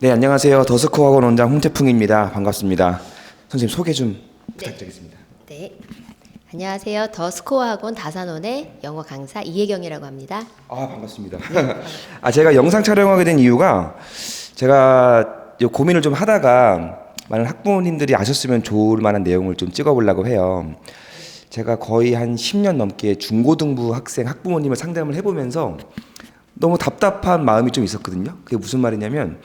네, 안녕하세요. 더스코 학원 원장 홍태풍입니다. 반갑습니다. 선생님 소개 좀 부탁드리겠습니다. 네. 안녕하세요. 더 스코어 학원 다산원의 영어 강사 이혜경이라고 합니다. 아, 반갑습니다. 아, 제가 영상 촬영하게 된 이유가 제가 요 고민을 좀 하다가 많은 학부모님들이 아셨으면 좋을 만한 내용을 좀 찍어 보려고 해요. 제가 거의 한 10년 넘게 중고등부 학생 학부모님을 상담을 해 보면서 너무 답답한 마음이 좀 있었거든요. 그게 무슨 말이냐면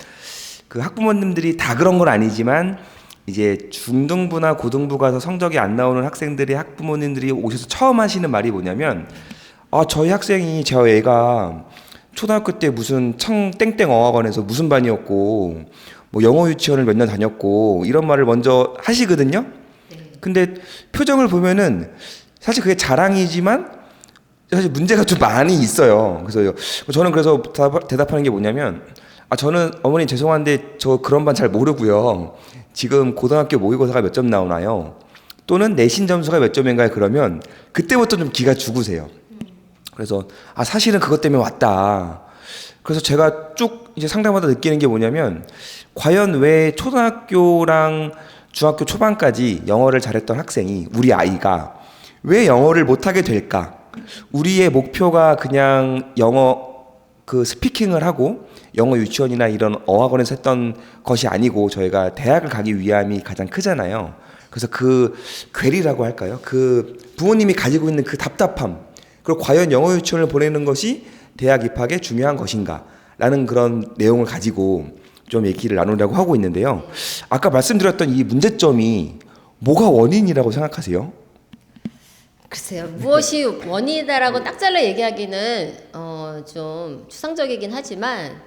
그 학부모님들이 다 그런 건 아니지만 이제 중등부나 고등부 가서 성적이 안 나오는 학생들이 학부모님들이 오셔서 처음 하시는 말이 뭐냐면 아 저희 학생이 저 애가 초등학교 때 무슨 청 땡땡 어학원에서 무슨 반이었고 뭐 영어 유치원을 몇 년 다녔고 이런 말을 먼저 하시거든요. 근데 표정을 보면은 사실 그게 자랑이지만 사실 문제가 좀 많이 있어요. 그래서 저는 그래서 대답- 대답하는 게 뭐냐면 아 저는 어머니 죄송한데 저 그런 반 잘 모르고요. 지금 고등학교 모의고사가 몇 점 나오나요? 또는 내신 점수가 몇 점인가요? 그러면 그때부터 좀 기가 죽으세요. 그래서 아 사실은 그것 때문에 왔다. 그래서 제가 쭉 이제 상담하다 느끼는 게 뭐냐면 과연 왜 초등학교랑 중학교 초반까지 영어를 잘했던 학생이 우리 아이가 왜 영어를 못하게 될까? 우리의 목표가 그냥 영어 그 스피킹을 하고 영어 유치원이나 이런 어학원에서 했던 것이 아니고 저희가 대학을 가기 위함이 가장 크잖아요. 그래서 그 괴리라고 할까요? 그 부모님이 가지고 있는 그 답답함 그리고 과연 영어 유치원을 보내는 것이 대학 입학에 중요한 것인가? 라는 그런 내용을 가지고 좀 얘기를 나누려고 하고 있는데요. 아까 말씀드렸던 이 문제점이 뭐가 원인이라고 생각하세요? 글쎄요. 무엇이 원인이다라고 딱 잘라 얘기하기는 어, 좀 추상적이긴 하지만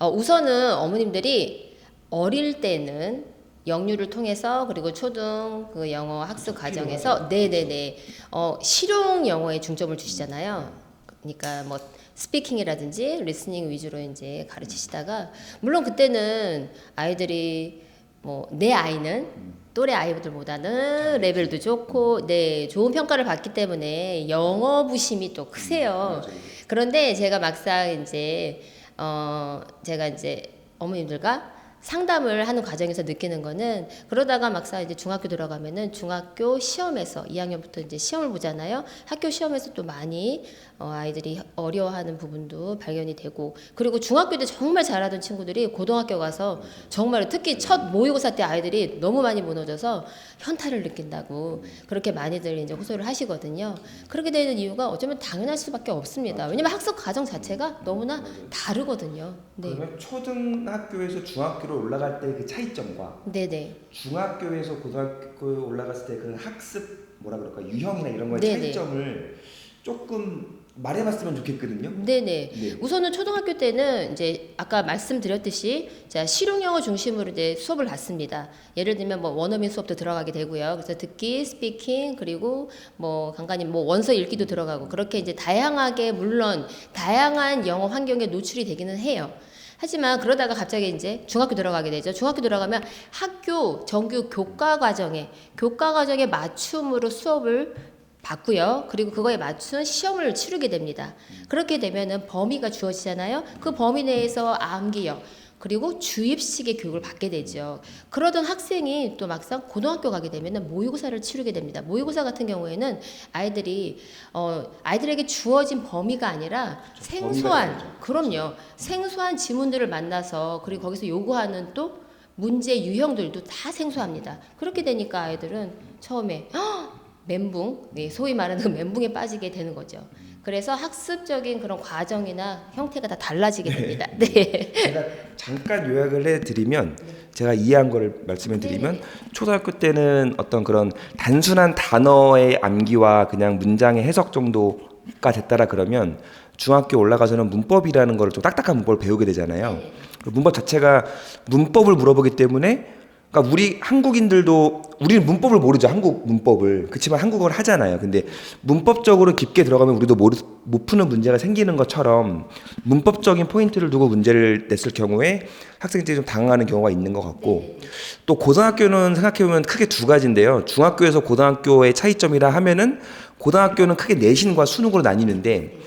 어, 우선은 어머님들이 어릴 때는 영유를 통해서 그리고 초등 그 영어 학습 과정에서 네네네 어, 실용 영어에 중점을 두시잖아요. 그러니까 뭐 스피킹이라든지 리스닝 위주로 이제 가르치시다가 물론 그때는 아이들이 뭐 내 아이는 또래 아이들보다는 레벨도 좋고 네 좋은 평가를 받기 때문에 영어 부심이 또 크세요. 그런데 제가 막상 이제 어 제가 이제 어머님들과 상담을 하는 과정에서 느끼는 거는 그러다가 막상 이제 중학교 들어가면은 중학교 시험에서 2학년부터 이제 시험을 보잖아요. 학교 시험에서 또 많이 어, 아이들이 어려워하는 부분도 발견이 되고 그리고 중학교 때 정말 잘하던 친구들이 고등학교 가서 정말 특히 첫 모의고사 때 아이들이 너무 많이 무너져서 현타를 느낀다고 그렇게 많이들 이제 호소를 하시거든요. 그렇게 되는 이유가 어쩌면 당연할 수밖에 없습니다. 왜냐면 학습 과정 자체가 너무나 다르거든요. 네. 그러면 초등학교에서 중학교로 올라갈 때 그 차이점과 네네. 중학교에서 고등학교에 올라갔을 때 그 학습 뭐라 그럴까 유형이나 이런 거의 네네. 차이점을 조금 말해봤으면 좋겠거든요. 네네. 네. 우선은 초등학교 때는 이제 아까 말씀드렸듯이 자 실용 영어 중심으로 이제 수업을 받습니다. 예를 들면 뭐 원어민 수업도 들어가게 되고요. 그래서 듣기, 스피킹 그리고 뭐 간간히 뭐 원서 읽기도 들어가고 그렇게 이제 다양하게 물론 다양한 영어 환경에 노출이 되기는 해요. 하지만 그러다가 갑자기 이제 중학교 들어가게 되죠. 중학교 들어가면 학교 정규 교과 과정에 교과 과정에 맞춤으로 수업을 받고요. 그리고 그거에 맞춘 시험을 치르게 됩니다. 그렇게 되면은 범위가 주어지잖아요. 그 범위 내에서 암기력 그리고 주입식의 교육을 받게 되죠. 그러던 학생이 또 막상 고등학교 가게 되면은 모의고사를 치르게 됩니다. 모의고사 같은 경우에는 아이들이 어 아이들에게 주어진 범위가 아니라 생소한 그럼요. 생소한 지문들을 만나서 그리고 거기서 요구하는 또 문제 유형들도 다 생소합니다. 그렇게 되니까 아이들은 처음에 "헉, 멘붕, 네, 소위 말하는 그 멘붕에 빠지게 되는 거죠. 그래서 학습적인 그런 과정이나 형태가 다 달라지게 됩니다. 네. 제가 잠깐 요약을 해드리면 제가 이해한 거를 말씀해 드리면 초등학교 때는 어떤 그런 단순한 단어의 암기와 그냥 문장의 해석 정도가 됐다라 그러면 중학교 올라가서는 문법이라는 거를 좀 딱딱한 문법을 배우게 되잖아요. 그 문법 자체가 문법을 물어보기 때문에 그러니까 우리 한국인들도 우리는 문법을 모르죠 한국 문법을. 그렇지만 한국어를 하잖아요. 근데 문법적으로 깊게 들어가면 우리도 모르, 못 푸는 문제가 생기는 것처럼 문법적인 포인트를 두고 문제를 냈을 경우에 학생들이 좀 당황하는 경우가 있는 것 같고 또 고등학교는 생각해보면 크게 두 가지인데요. 중학교에서 고등학교의 차이점이라 하면은 고등학교는 크게 내신과 수능으로 나뉘는데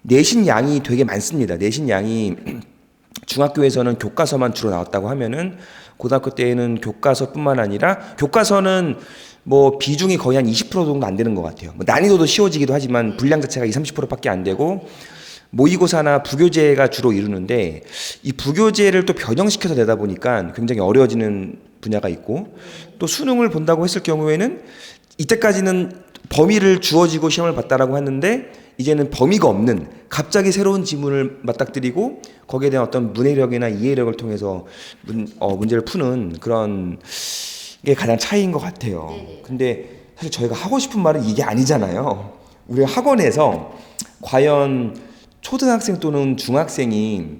내신 양이 되게 많습니다. 내신 양이 중학교에서는 교과서만 주로 나왔다고 하면은 고등학교 때에는 교과서뿐만 아니라 교과서는 뭐 비중이 거의 한 20% 정도 안 되는 것 같아요. 뭐 난이도도 쉬워지기도 하지만 분량 자체가 20, 30%밖에 안 되고 모의고사나 부교재가 주로 이루는데 이 부교재를 또 변형시켜서 내다 보니까 굉장히 어려워지는 분야가 있고 또 수능을 본다고 했을 경우에는 이때까지는 범위를 주어지고 시험을 봤다라고 했는데 이제는 범위가 없는 갑자기 새로운 지문을 맞닥뜨리고 거기에 대한 어떤 문해력이나 이해력을 통해서 문, 어, 문제를 푸는 그런 게 가장 차이인 것 같아요. 네네. 근데 사실 저희가 하고 싶은 말은 이게 아니잖아요. 우리가 학원에서 과연 초등학생 또는 중학생이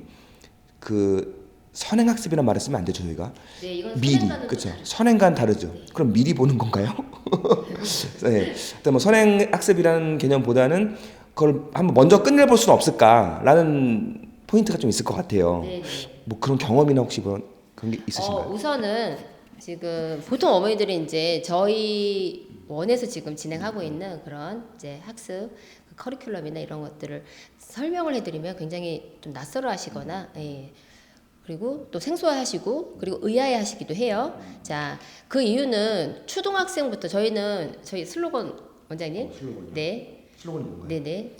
그 선행 학습이라는 말을 쓰면 안 되죠 저희가 네, 이건 미리 그렇죠 또 선행과는 다르죠 그럼 미리 보는 건가요? 네. 일단 뭐 선행 학습이라는 개념보다는 그걸 한번 먼저 끝내볼 수는 없을까라는 포인트가 좀 있을 것 같아요. 네, 네. 뭐 그런 경험이나 혹시 그런 그런 게 있으신가요? 어, 우선은 지금 보통 어머니들이 이제 저희 원에서 지금 진행하고 있는 그런 이제 학습 그 커리큘럼이나 이런 것들을 설명을 해드리면 굉장히 좀 낯설어 하시거나 예. 그리고 또 생소하시고 그리고 의아해하시기도 해요. 자, 그 이유는 초등학생부터 저희는 저희 슬로건 원장님, 네, 슬로건이 뭔가요? 네네.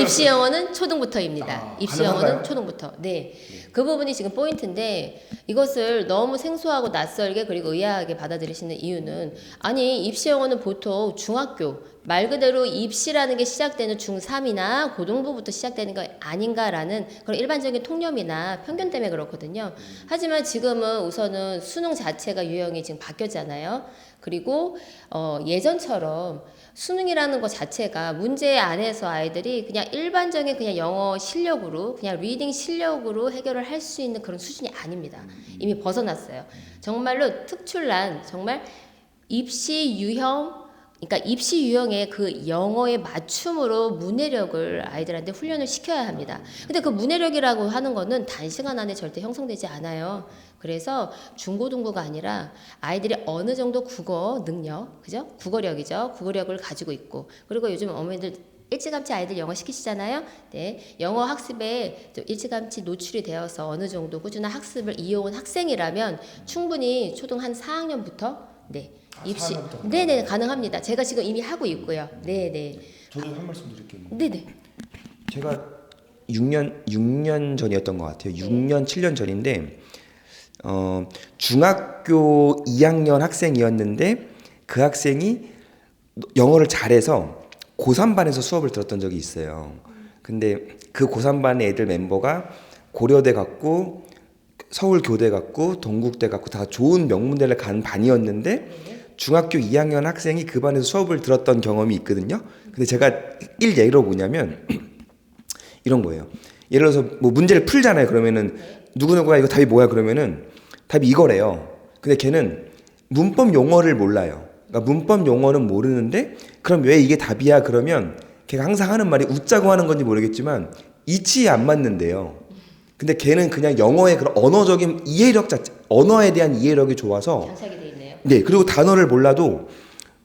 입시 영어는 초등부터입니다. 아, 입시 가능한가요? 영어는 초등부터. 네. 그 부분이 지금 포인트인데 이것을 너무 생소하고 낯설게 그리고 의아하게 받아들이시는 이유는 아니 입시 영어는 보통 중학교 말 그대로 입시라는 게 시작되는 중3이나 고등부부터 시작되는 거 아닌가라는 그런 일반적인 통념이나 편견 때문에 그렇거든요. 하지만 지금은 우선은 수능 자체가 유형이 지금 바뀌었잖아요. 그리고 어, 예전처럼 수능이라는 것 자체가 문제 안에서 아이들이 그냥 일반적인 그냥 영어 실력으로 그냥 리딩 실력으로 해결을 할 수 있는 그런 수준이 아닙니다. 이미 벗어났어요. 정말로 특출난 정말 입시 유형 그러니까 입시 유형의 그 영어의 맞춤으로 문해력을 아이들한테 훈련을 시켜야 합니다. 근데 그 문해력이라고 하는 거는 단시간 안에 절대 형성되지 않아요. 그래서 중고등부가 아니라 아이들이 어느 정도 국어 능력, 그죠? 국어력이죠. 국어력을 가지고 있고 그리고 요즘 어머니들 일찌감치 아이들 영어 시키시잖아요. 네, 영어 학습에 좀 일찌감치 노출이 되어서 어느 정도 꾸준한 학습을 이어온 학생이라면 충분히 초등 한 4학년부터 네 입시 네네 가능합니다. 제가 지금 이미 하고 있고요. 네 네 저도 한 말씀 드릴게요. 네 네 제가 6년 6년 전이었던 것 같아요. 6년 7년 전인데 어, 중학교 2학년 학생이었는데 그 학생이 영어를 잘해서 고3 반에서 수업을 들었던 적이 있어요. 근데 그 고3반의 애들 멤버가 고려대 갔고 서울교대 갔고 동국대 갔고 다 좋은 명문대를 간 반이었는데 중학교 2학년 학생이 그 반에서 수업을 들었던 경험이 있거든요. 근데 제가 일 예로 뭐냐면 이런 거예요. 예를 들어서 뭐 문제를 풀잖아요. 그러면은 누구누구가 이거 답이 뭐야 그러면은 답이 이거래요. 근데 걔는 문법 용어를 몰라요. 그러니까 문법 용어는 모르는데 그럼 왜 이게 답이야 그러면 걔가 항상 하는 말이 웃자고 하는 건지 모르겠지만 이치에 안 맞는데요. 근데 걔는 그냥 영어의 그런 언어적인 이해력 자체, 언어에 대한 이해력이 좋아서 장착이 돼 있네요. 네, 그리고 단어를 몰라도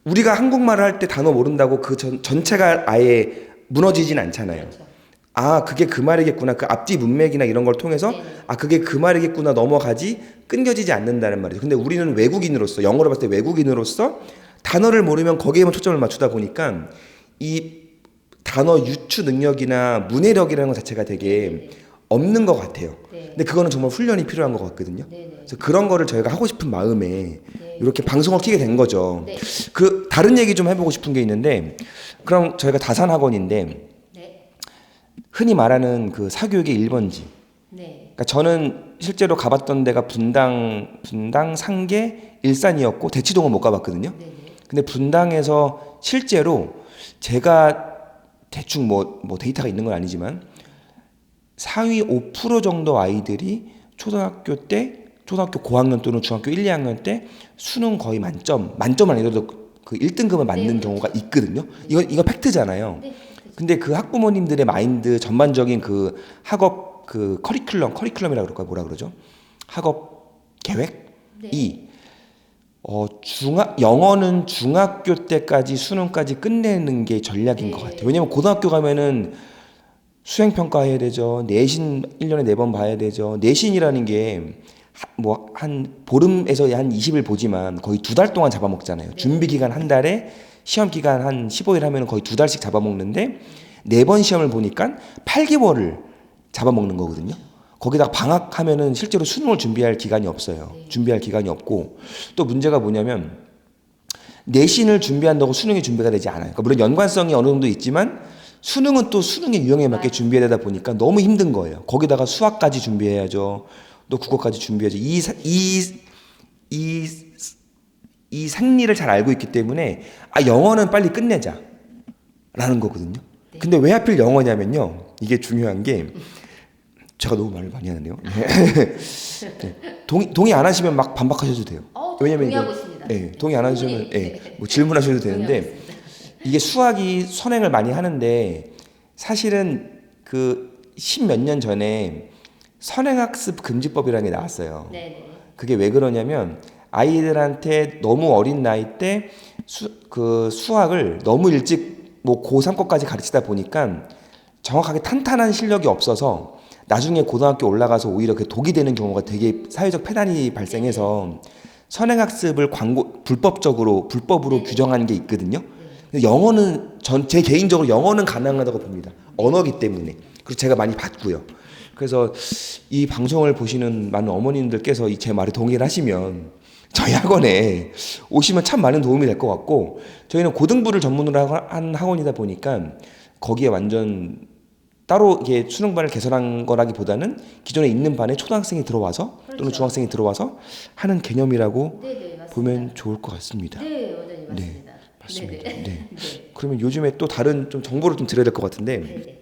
우리가 한국말을 할 때 단어 모른다고 그 전, 전체가 아예 무너지진 않잖아요. 그렇죠. 아, 그게 그 말이겠구나. 그 앞뒤 문맥이나 이런 걸 통해서 네네. 아, 그게 그 말이겠구나 넘어가지 끊겨지지 않는다는 말이죠. 근데 우리는 외국인으로서 영어로 봤을 때 외국인으로서 단어를 모르면 거기에만 초점을 맞추다 보니까 이 단어 유추 능력이나 문해력이라는 것 자체가 되게 없는 것 같아요. 네. 근데 그거는 정말 훈련이 필요한 것 같거든요. 네네. 그래서 그런 거를 저희가 하고 싶은 마음에 네. 이렇게 방송을 키게 된 거죠. 네. 그 다른 얘기 좀 해보고 싶은 게 있는데, 그럼 저희가 다산 학원인데 네. 흔히 말하는 그 사교육의 1번지. 네. 그러니까 저는 실제로 가봤던 데가 분당, 분당, 상계, 일산이었고 대치동은 못 가봤거든요. 네네. 근데 분당에서 실제로 제가 대충 뭐, 뭐 데이터가 있는 건 아니지만 상위 5% 정도 아이들이 초등학교 때 초등학교 고학년 또는 중학교 1, 2학년 때 수능 거의 만점 만점 아니더라도 그 1등급을 맞는 네. 경우가 있거든요. 이거 이거 팩트잖아요. 네. 근데 그 학부모님들의 마인드 전반적인 그 학업 그 커리큘럼 커리큘럼이라 그럴까 뭐라 그러죠? 학업 계획이 네. 어 중학 영어는 중학교 때까지 수능까지 끝내는 게 전략인 네. 것 같아요. 왜냐면 고등학교 가면은 수행 평가해야 되죠. 내신 1년에 네번 봐야 되죠. 내신이라는 게 뭐 한 보름에서 한 20일 보지만 거의 두 달 동안 잡아먹잖아요. 준비 기간 한 달에 시험 기간 한 15일 하면 거의 두 달씩 잡아먹는데 네 번 시험을 보니까 8개월을 잡아먹는 거거든요. 거기다가 방학하면은 실제로 수능을 준비할 기간이 없어요. 준비할 기간이 없고 또 문제가 뭐냐면 내신을 준비한다고 수능이 준비가 되지 않아요. 그러니까 물론 연관성이 어느 정도 있지만 수능은 또 수능의 유형에 맞게 준비해야 되다 보니까 너무 힘든 거예요. 거기다가 수학까지 준비해야죠. 또 국어까지 준비해야죠. 이, 사- 이, 이, 이 생리를 잘 알고 있기 때문에 아, 영어는 빨리 끝내자. 라는 거거든요. 근데 왜 하필 영어냐면요. 이게 중요한 게 제가 너무 말을 많이 하는데요. 네. 동의, 동의 안 하시면 막 반박하셔도 돼요. 어, 왜냐면 동의하고 있습니다. 예, 동의 안 하시면. 예, 네. 뭐 질문하셔도 되는데. 이게 수학이 선행을 많이 하는데 사실은 그 십몇 년 전에 선행학습 금지법이라는 게 나왔어요. 네네. 그게 왜 그러냐면 아이들한테 너무 어린 나이 때 수 그 수학을 너무 일찍 뭐 고3 거까지 가르치다 보니까 정확하게 탄탄한 실력이 없어서 나중에 고등학교 올라가서 오히려 그 독이 되는 경우가 되게 사회적 폐단이 발생해서 선행학습을 광고 불법적으로 불법으로 규정하는 게 있거든요. 영어는 전 제 개인적으로 영어는 가능하다고 봅니다. 언어기 때문에. 그리고 제가 많이 봤고요. 그래서 이 방송을 보시는 많은 어머님들께서 이 제 말에 동의를 하시면 저희 학원에 오시면 참 많은 도움이 될 것 같고 저희는 고등부를 전문으로 하- 한 학원이다 보니까 거기에 완전 따로 이게 수능반을 개설한 거라기보다는 기존에 있는 반에 초등학생이 들어와서 또는 그렇죠. 중학생이 들어와서 하는 개념이라고 네네 맞습니다. 보면 좋을 것 같습니다. 네 원장님 맞습니다. 맞습니다. 네네. 네. 네. 그러면 요즘에 또 다른 좀 정보를 좀 드려야 될 것 같은데 네네.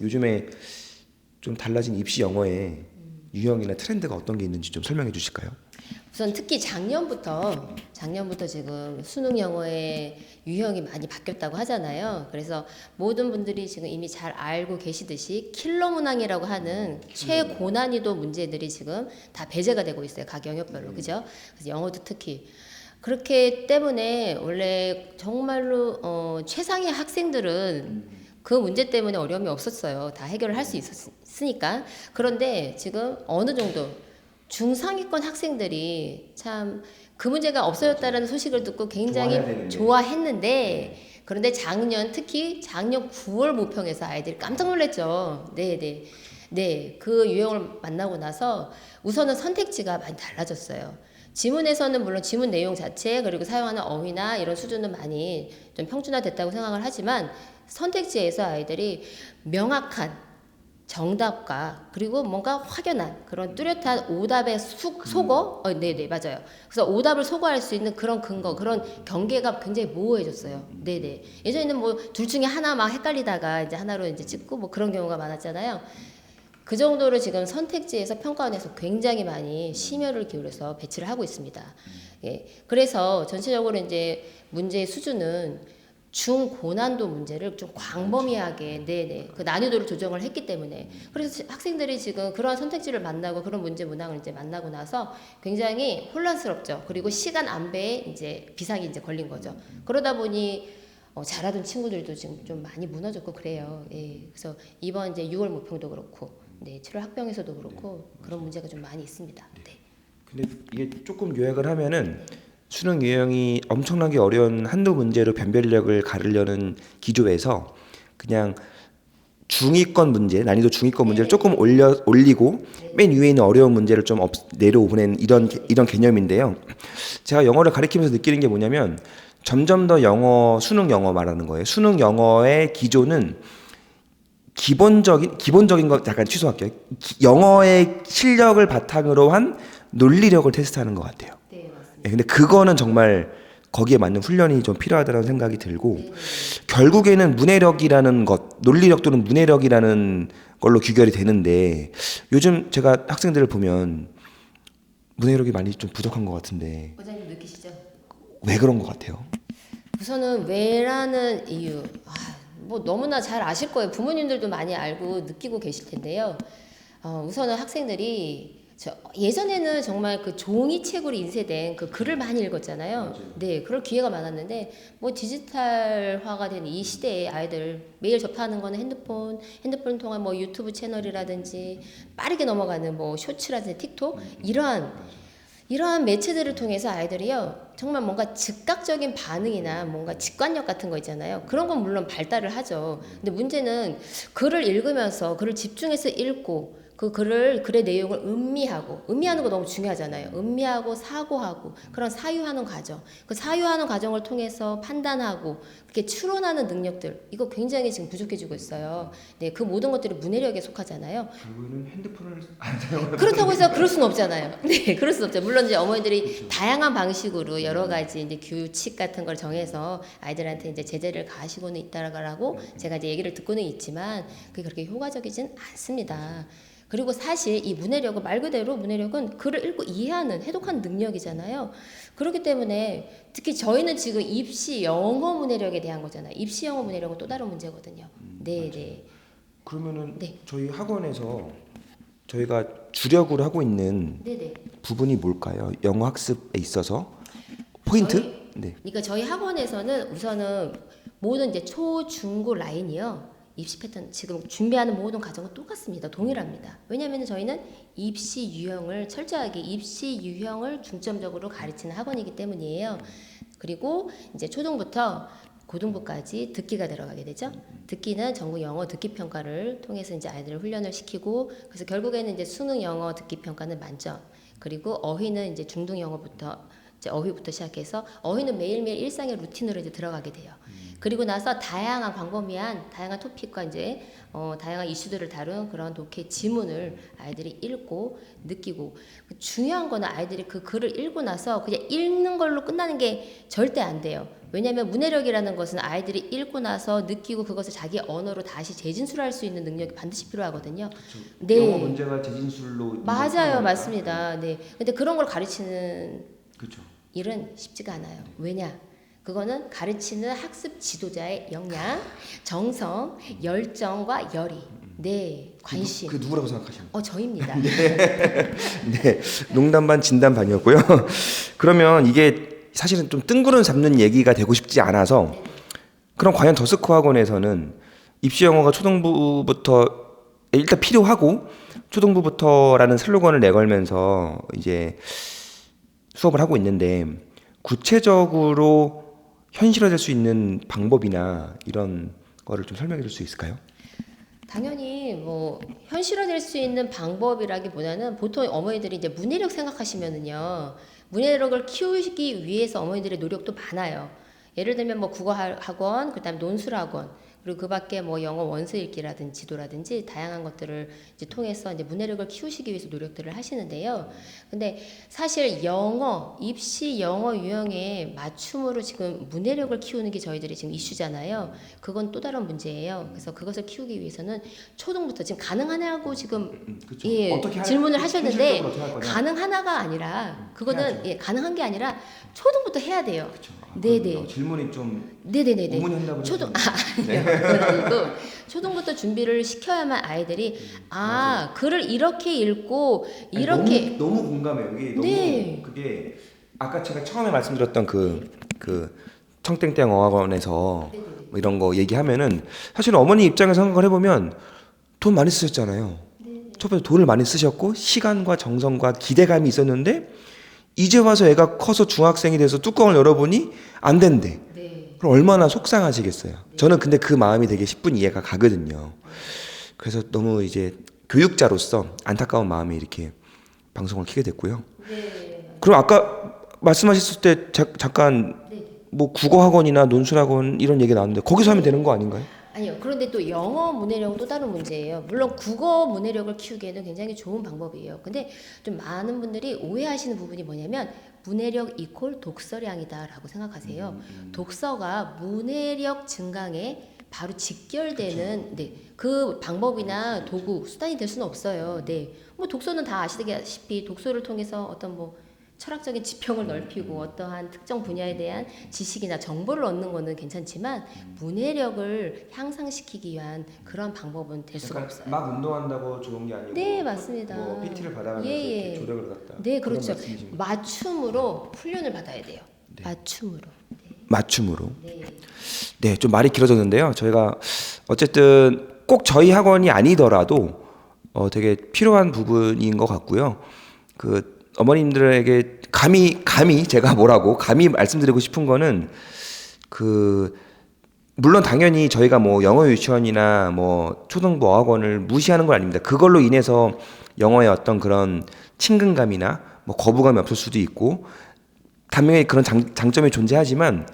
요즘에 좀 달라진 입시 영어의 유형이나 트렌드가 어떤 게 있는지 좀 설명해 주실까요? 우선 특히 작년부터 작년부터 지금 수능 영어의 유형이 많이 바뀌었다고 하잖아요. 그래서 모든 분들이 지금 이미 잘 알고 계시듯이 킬러 문항이라고 하는 최고난이도 문제들이 지금 다 배제가 되고 있어요. 각 영역별로 그죠? 그래서 영어도 특히 그렇기 때문에 원래 정말로 어, 최상의 학생들은 그 문제 때문에 어려움이 없었어요. 다 해결을 할 수 있었으니까. 그런데 지금 어느 정도 중상위권 학생들이 참 그 문제가 없어졌다는 소식을 듣고 굉장히. 좋아했는데 그런데 작년 특히 작년 9월 모평에서 아이들이 깜짝 놀랐죠. 네, 네. 네, 그 유형을 만나고 나서 우선은 선택지가 많이 달라졌어요. 지문에서는 물론 지문 내용 자체 그리고 사용하는 어휘나 이런 수준은 많이 좀 평준화됐다고 생각을 하지만 선택지에서 아이들이 명확한 정답과 그리고 뭔가 확연한 그런 뚜렷한 오답의 수, 소거, 어, 네네 맞아요. 그래서 오답을 소거할 수 있는 그런 근거, 그런 경계가 굉장히 모호해졌어요. 네네. 예전에는 뭐 둘 중에 하나 막 헷갈리다가 이제 하나로 이제 찍고 뭐 그런 경우가 많았잖아요. 그 정도로 지금 선택지에서 평가원에서 굉장히 많이 심혈을 기울여서 배치를 하고 있습니다. 예. 그래서 전체적으로 이제 문제의 수준은 중고난도 문제를 좀 광범위하게 네네 그 난이도를 조정을 했기 때문에. 그래서 학생들이 지금 그러한 선택지를 만나고 그런 문제 문항을 이제 만나고 나서 굉장히 혼란스럽죠. 그리고 시간 안배에 이제 비상이 이제 걸린 거죠. 그러다 보니 어, 잘하던 친구들도 지금 좀 많이 무너졌고 그래요. 예. 그래서 이번 이제 6월 모평도 그렇고 네 7월 학병에서도 그렇고 그런 문제가 좀 많이 있습니다 네. 근데 이게 조금 요약을 하면은 수능 유형이 엄청나게 어려운 한두 문제로 변별력을 가르려는 기조에서 그냥 중위권 문제, 난이도 중위권 문제를 조금 올려 올리고 맨 위에 있는 어려운 문제를 좀 없, 내려오는 이런 개- 이런 개념인데요. 제가 영어를 가리키면서 느끼는 게 뭐냐면 점점 더 영어 수능 영어 말하는 거예요. 수능 영어의 기조는 기본적인 기본적인 거 약간 취소할게요. 기- 영어의 실력을 바탕으로 한 논리력을 테스트하는 것 같아요. 네 맞습니다 예, 근데 그거는 정말 거기에 맞는 훈련이 좀 필요하다는 생각이 들고 결국에는 문해력이라는 것, 논리력 또는 문해력이라는 걸로 귀결이 되는데 요즘 제가 학생들을 보면 문해력이 많이 좀 부족한 것 같은데 원장님 느끼시죠? 왜 그런 것 같아요? 우선은 왜라는 이유. 아, 뭐 너무나 잘 아실 거예요. 부모님들도 많이 알고 느끼고 계실 텐데요. 어, 우선은 학생들이 저 예전에는 정말 그 종이책으로 인쇄된 그 글을 많이 읽었잖아요. 네, 그럴 기회가 많았는데 뭐 디지털화가 된 이 시대에 아이들 매일 접하는 거는 핸드폰, 핸드폰 통한 뭐 유튜브 채널이라든지 빠르게 넘어가는 뭐 쇼츠라든지 틱톡 이러한 이러한 매체들을 통해서 아이들이요 정말 뭔가 즉각적인 반응이나 뭔가 직관력 같은 거 있잖아요. 그런 건 물론 발달을 하죠. 근데 문제는 글을 읽으면서 글을 집중해서 읽고 그 글을 글의 내용을 음미하고 음미하는 거 너무 중요하잖아요. 음미하고 사고하고 그런 사유하는 과정. 그 사유하는 과정을 통해서 판단하고 그렇게 추론하는 능력들. 이거 굉장히 지금 부족해지고 있어요. 네 그 모든 것들이 문해력에 속하잖아요. 결국에는 핸드폰을 안 사용하는 그렇다고 해서 그럴 수는 없잖아요. 네, 그럴 수 없죠. 물론 이제 어머니들이 다양한 방식으로 여러 가지 이제 규칙 같은 걸 정해서 아이들한테 이제 제재를 가하시고는 있다라고 제가 이제 얘기를 듣고는 있지만 그게 그렇게 효과적이진 않습니다. 그리고 사실 이 문해력은 말 그대로 문해력은 글을 읽고 이해하는 해독하는 능력이잖아요. 그렇기 때문에 특히 저희는 지금 입시 영어 문해력에 대한 거잖아요. 입시 영어 문해력은 또 다른 문제거든요. 네, 네. 그러면은 네. 저희 학원에서 저희가 주력으로 하고 있는 네, 네. 부분이 뭘까요? 영어 학습에 있어서 포인트? 저희- 네. 그러니까 저희 학원에서는 우선은 모든 이제 초, 중, 고 라인이요. 입시 패턴 지금 준비하는 모든 과정은 똑같습니다. 동일합니다. 왜냐하면 저희는 입시 유형을 철저하게 입시 유형을 중점적으로 가르치는 학원이기 때문이에요. 그리고 이제 초등부터 고등부까지 듣기가 들어가게 되죠. 듣기는 전국 영어 듣기 평가를 통해서 이제 아이들을 훈련을 시키고 그래서 결국에는 이제 수능 영어 듣기 평가는 만점. 그리고 어휘는 이제 중등 영어부터 이제 어휘부터 시작해서 어휘는 매일매일 일상의 루틴으로 이제 들어가게 돼요. 그리고 나서 다양한 광범위한 다양한 토픽과 이제 어, 다양한 이슈들을 다룬 그런 독해 지문을 아이들이 읽고 느끼고 그 중요한 거는 아이들이 그 글을 읽고 나서 그냥 읽는 걸로 끝나는 게 절대 안 돼요. 왜냐하면 문해력이라는 것은 아이들이 읽고 나서 느끼고 그것을 자기 언어로 다시 재진술할 수 있는 능력이 반드시 필요하거든요. 네. 영어 문제가 재진술로 맞아요, 맞습니다. 네. 근데 그런 걸 가르치는 그렇죠. 일은 쉽지가 않아요. 왜냐? 그거는 가르치는 학습 지도자의 역량, 정성, 열정과 열의, 네, 관심. 그 누구라고 생각하시나요? 어, 저입니다. 네, 농담 반 진담 반이었고요. 그러면 이게 사실은 좀 뜬구름 잡는 얘기가 되고 싶지 않아서 그럼 과연 더스코 학원에서는 입시 영어가 초등부부터 일단 필요하고 초등부부터라는 슬로건을 내걸면서 이제 수업을 하고 있는데 구체적으로 현실화될 수 있는 방법이나 이런 거를 좀 설명해 줄 수 있을까요? 당연히 뭐 현실화될 수 있는 방법이라기보다는 보통 어머니들이 이제 문해력 생각하시면은요 문해력을 키우기 위해서 어머니들의 노력도 많아요. 예를 들면 뭐 국어 하- 학원, 그다음 논술 학원, 그리고 그 밖에 뭐 영어 원서 읽기라든지 지도라든지 다양한 것들을 이제 통해서 이제 문해력을 키우시기 위해서 노력들을 하시는데요. 근데 사실 영어 입시 영어 유형에 맞춤으로 지금 문해력을 키우는 게 저희들이 지금 이슈잖아요. 그건 또 다른 문제예요. 그래서 그것을 키우기 위해서는 초등부터 지금 가능하냐고 지금 그렇죠. 예, 질문을 하셨는데 가능 하나가 아니라 그거는 해야죠. 예, 가능한 게 아니라 초등부터 해야 돼요. 그렇 죠. 네네. 질문이 좀 네네네네. 우문이 한다고 초등 아. 아니요 아니고 초등부터 준비를 시켜야만 아이들이 아 글을 이렇게 읽고 아니, 이렇게 너무, 너무 공감해요. 이게 너무 네. 그게 아까 제가 처음에 말씀드렸던 그 그 청땡땡 어학원에서 뭐 이런 거 얘기하면은 사실 어머니 입장에서 생각을 해보면 돈 많이 쓰셨잖아요. 첫 번째 돈을 많이 쓰셨고 시간과 정성과 기대감이 있었는데 이제 와서 애가 커서 중학생이 돼서 뚜껑을 열어보니 안 된대. 네. 그럼 얼마나 속상하시겠어요. 저는 근데 그 마음이 되게 10분 이해가 가거든요. 그래서 너무 이제 교육자로서 안타까운 마음이 이렇게 방송을 키게 됐고요. 네. 그럼 아까 말씀하셨을 때 자, 잠깐 네. 뭐 국어 학원이나 논술 학원 이런 얘기 나왔는데 거기서 하면 되는 거 아닌가요? 아니요. 그런데 또 영어 문해력은 또 다른 문제예요. 물론 국어 문해력을 키우기에는 굉장히 좋은 방법이에요. 근데 좀 많은 분들이 오해하시는 부분이 뭐냐면 문해력 이콜 독서량이다라고 생각하세요. 독서가 문해력 증강에 바로 직결되는 네, 그 방법이나 도구 수단이 될 수는 없어요. 네, 뭐 독서는 다 아시다시피 독서를 통해서 어떤 뭐 철학적인 지평을 넓히고 어떠한 특정 분야에 대한 지식이나 정보를 얻는 거는 괜찮지만 문해력을 향상시키기 위한 그런 방법은 될 수가 없어요. 막 운동한다고 좋은 게 아니고 네, 맞습니다. 뭐 PT를 받아가면서 예, 예. 이렇게 조력을 갖다 네, 그렇죠. 맞춤으로 훈련을 받아야 돼요. 맞춤으로. 맞춤으로 네. 네, 좀 말이 길어졌는데요. 저희가 어쨌든 꼭 저희 학원이 아니더라도 어, 되게 필요한 부분인 것 같고요. 그 어머님들에게 감히 감히 제가 뭐라고 감히 말씀드리고 싶은 거는 그 물론 당연히 저희가 뭐 영어 유치원이나 뭐 초등부 어학원을 무시하는 건 아닙니다. 그걸로 인해서 영어의 어떤 그런 친근감이나 뭐 거부감이 없을 수도 있고 단명히 그런 장, 장점이 존재하지만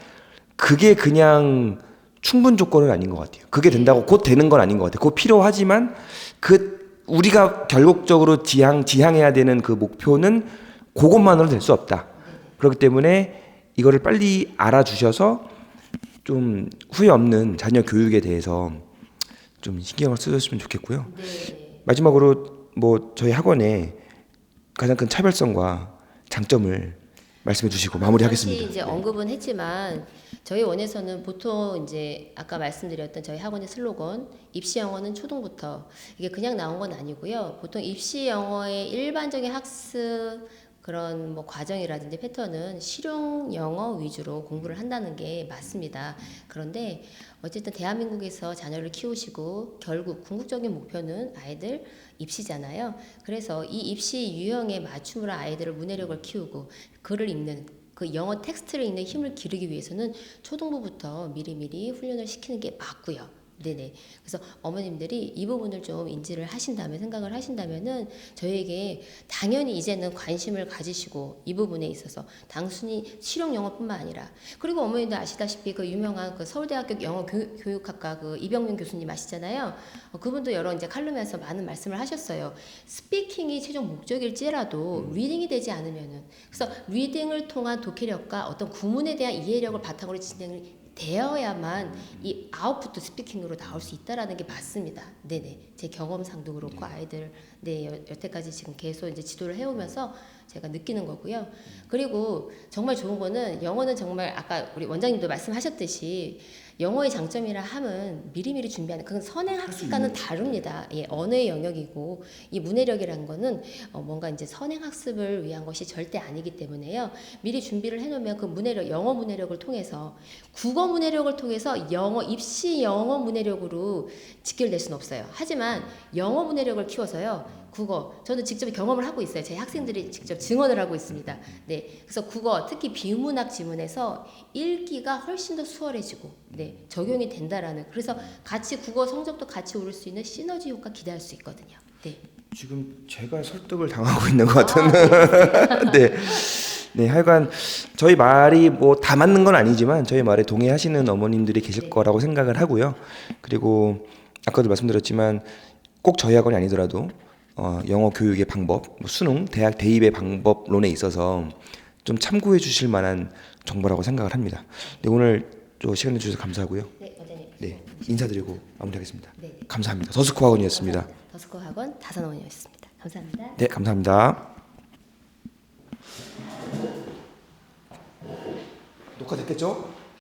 그게 그냥 충분 조건은 아닌 것 같아요. 그게 된다고 곧 되는 건 아닌 것 같아요. 그거 필요하지만 그 우리가 결국적으로 지향 지향해야 되는 그 목표는 그것만으로 될 수 없다. 그렇기 때문에 이거를 빨리 알아주셔서 좀 후회 없는 자녀 교육에 대해서 좀 신경을 쓰셨으면 좋겠고요. 네. 마지막으로 뭐 저희 학원의 가장 큰 차별성과 장점을 말씀해 주시고 마무리하겠습니다. 잠시 이제 언급은 했지만 저희 원에서는 보통 이제 아까 말씀드렸던 저희 학원의 슬로건 입시 영어는 초등부터 이게 그냥 나온 건 아니고요. 보통 입시 영어의 일반적인 학습 그런 뭐 과정이라든지 패턴은 실용 영어 위주로 공부를 한다는 게 맞습니다. 그런데 어쨌든 대한민국에서 자녀를 키우시고 결국 궁극적인 목표는 아이들 입시잖아요. 그래서 이 입시 유형에 맞춤으로 아이들을 문해력을 키우고 글을 읽는 그 영어 텍스트를 읽는 힘을 기르기 위해서는 초등부부터 미리미리 훈련을 시키는 게 맞고요. 네네. 그래서 어머님들이 이 부분을 좀 인지를 하신다면 생각을 하신다면은 저에게 당연히 이제는 관심을 가지시고 이 부분에 있어서 단순히 실용 영어뿐만 아니라 그리고 어머님들 아시다시피 그 유명한 그 서울대학교 영어 교, 교육학과 그 이병민 교수님 아시잖아요. 어, 그분도 여러 이제 칼럼에서 많은 말씀을 하셨어요. 스피킹이 최종 목적일지라도 리딩이 되지 않으면은 그래서 리딩을 통한 독해력과 어떤 구문에 대한 이해력을 바탕으로 진행을 되어야만 이 아웃풋 스피킹으로 나올 수 있다라는 게 맞습니다. 네네. 제 경험상도 그렇고 아이들 네 여- 여태까지 지금 계속 이제 지도를 해오면서 제가 느끼는 거고요. 그리고 정말 좋은 거는 영어는 정말 아까 우리 원장님도 말씀하셨듯이 영어의 장점이라 함은 미리미리 준비하는 그건 선행 학습과는 다릅니다. 예, 언어의 영역이고 이 문해력이라는 거는 어, 뭔가 이제 선행 학습을 위한 것이 절대 아니기 때문에요. 미리 준비를 해놓으면 그 문해력, 영어 문해력을 통해서 국어 문해력을 통해서 영어 입시 영어 문해력으로 직결될 수는 없어요. 하지만 영어 문해력을 키워서요. 국어 저는 직접 경험을 하고 있어요. 제 학생들이 직접 증언을 하고 있습니다. 네, 그래서 국어 특히 비문학 지문에서 읽기가 훨씬 더 수월해지고 네 적용이 된다라는 그래서 같이 국어 성적도 같이 오를 수 있는 시너지 효과 기대할 수 있거든요. 네. 지금 제가 설득을 당하고 있는 것 같은 네. 네, 하여간 저희 말이 뭐 다 맞는 건 아니지만 저희 말에 동의하시는 어머님들이 계실 네. 거라고 생각을 하고요. 그리고 아까도 말씀드렸지만 꼭 저희 학원이 아니더라도 어, 영어 교육의 방법, 뭐 수능, 대학 대입의 방법론에 있어서 좀 참고해 주실 만한 정보라고 생각을 합니다. 네, 오늘 또 시간 내주셔서 감사하고요. 네, 원장님. 네, 인사드리고 마무리하겠습니다. 네, 네. 감사합니다. 서스코 학원이었습니다. 감사합니다. 더스코 학원 다산원이었습니다. 감사합니다. 네, 감사합니다. 녹화됐겠죠?